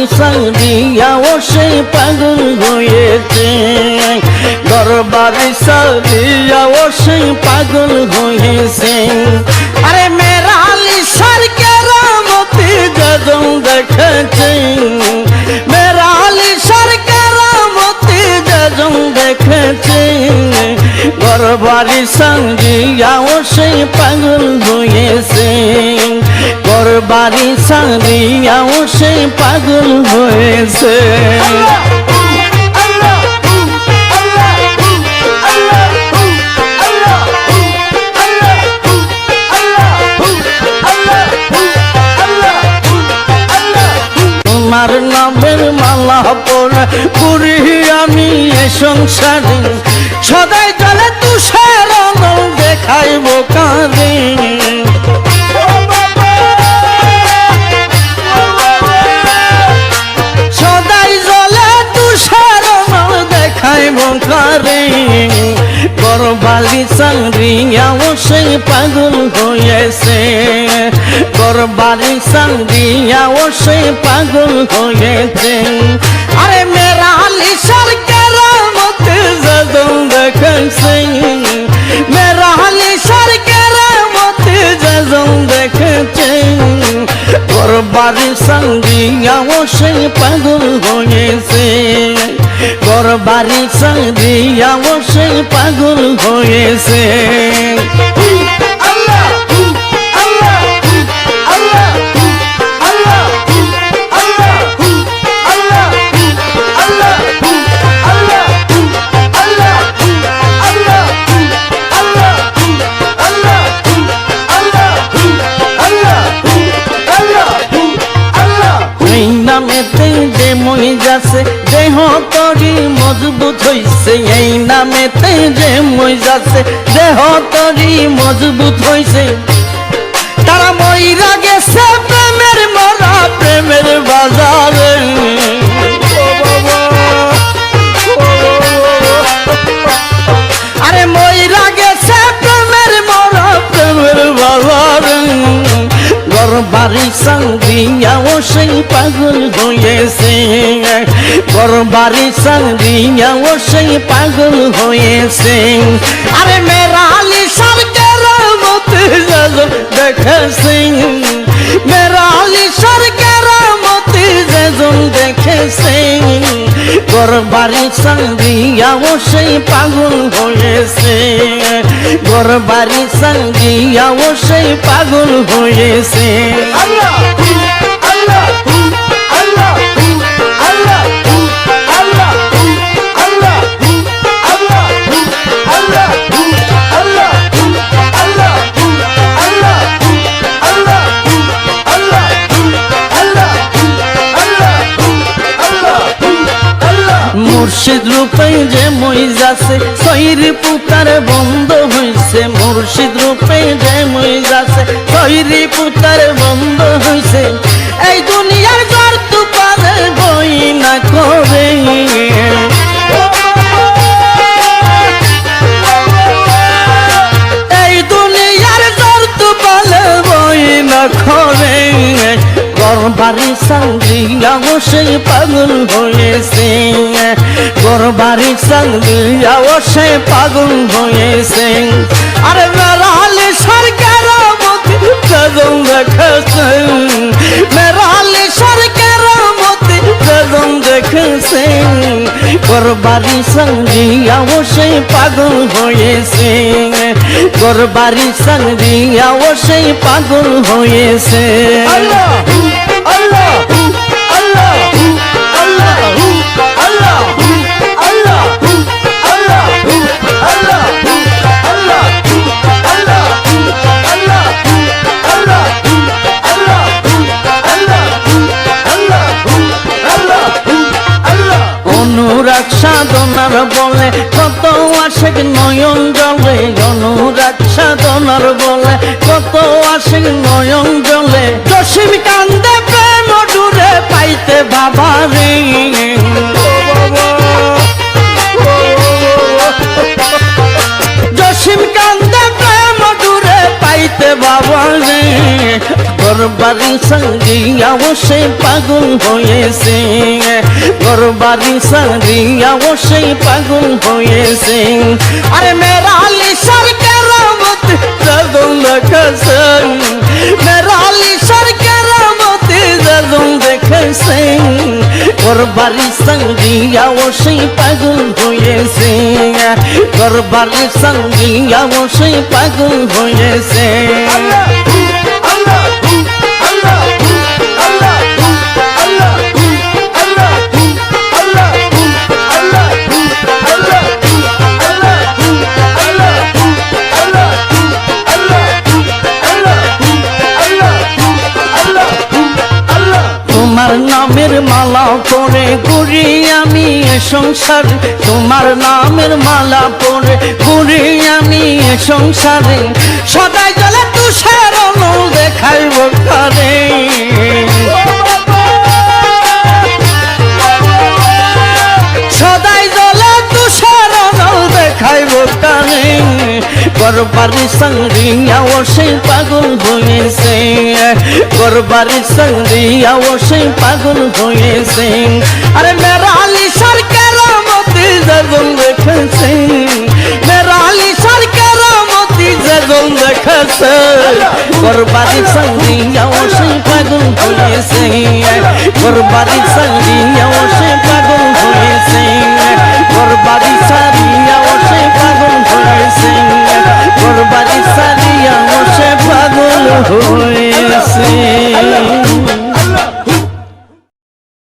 বাড়ি সারিয়া ও সেই পাগল হয়েছে। ঘর বাড়ি সারিয়া ও সেই পাগল হয়েছে। আরে মেরালি সার কেরামতি গজম দেখেছে। মেরালি সার কেরামতি গজম দেখেছে। ঘর বাড়ি সারিয়া ও সেই পাগল হয়েছে। বাড়ি সারিয়া ও সেই পাগল হয়েছে। তোমার নামের মালা পরে পুরি আমি এ সংসারে সদাই করবালি সাংরিয়া ও সেই পাগল হয়েছে। করবালি সাংরিয়া ও সেই পাগল হয়েছে। আরে মেরা লিসার কেরামতে যদম দেখেছে মেরা লিসার কেরামতে যদম দেখেছে করবালি সাংরিয়া ও সেই পাগল হয়েছে। করবারি ও সেই পাগল হয়েছে। মজবুত হইছে, এই নামেতে যে মই যাচ্ছে, দেহ তরি মজবুত হইছে। তারা মইরা গেছে প্রেমের মরা প্রেমের বাজারে। আরে মইরা গেছে প্রেমের মরা প্রেমের বাজারে। ঘর বাড়ি সাংদিয়া ও সেই পাগল হয়েছে ঘর বাড়ি সাংদিয়া ও সেই পাগল হয়েছে। আরে মেরালি সরকার দেখেছে। মেরালি সরকার মতে যেজন দেখেছে। ঘর বাড়ি সাংদিয়া ও সেই পাগল হয়েছে। ঘর বাড়ি ও সেই পাগল হয়েছে। মুর্শিদ যে মই যাচ্ছে সৈর পুতার বন্ধ হইছে, মুর্শিদ রূপে যে মই যাচ্ছে শৈর পুতার বন্ধ হইছে। গরবারি সঙ্গিয়া ও সেই পাগল হয়েছে। গরবারি সঙ্গিয়া ও সেই পাগল হয়েছে। আরে মেরালি সরকার মতি বেদম দেখেছে মেরালি সরকার মতি দেখেছে গরবারি সঙ্গিয়া সেই পাগল হয়েছে। সঙ্গিয়া ও সেই পাগল হয়েছে। সাধনার বলে, কত আশেক নয়ন জলে, অনুরাগ সাধনার বলে, কত আশেক নয়ন জলে। জসিম কান্দে প্রেম ডুরে পাইতে বাবা রে। জসিম কান্দে প্রেম ডুরে পাইতে বাবা রে তোর বাড়ি সঙ্গিয়াও সে পাগল হয়েছে। ঘর বাড়ি সঙ্গিয়াও সে পাগল হয়েছে। আরে মেরালি সরকার জাদুম দেখাছেন। মেরালি সরকার জাদুম দেখেছেন। ওর বাড়ি সঙ্গিয়াও সেই পাগল হয়েছে। ওর বাড়ি সঙ্গিয়াও সেই পাগল হয়েছে। তোমার সংসার, তোমার নামের মালা পরে ঘুরি আমি সংসারে। সদাই জলে তুষার দেখাইব কারে করবারি সঙ্গিয়াও সেই পাগল হয়েছে। করবারি সঙ্গিয়াও সেই পাগল হয়েছে। আরে মেরালি দেখেছে করবারি সঙ্গিয়াও সেই পাগল হয়েছে। করবারি সঙ্গিয়াও সেই পাগল হয়েছে। করবারি সারিয়াও সে পাগল হয়েছে। করবারি সারিয়াও সে পাগল হয়েছে।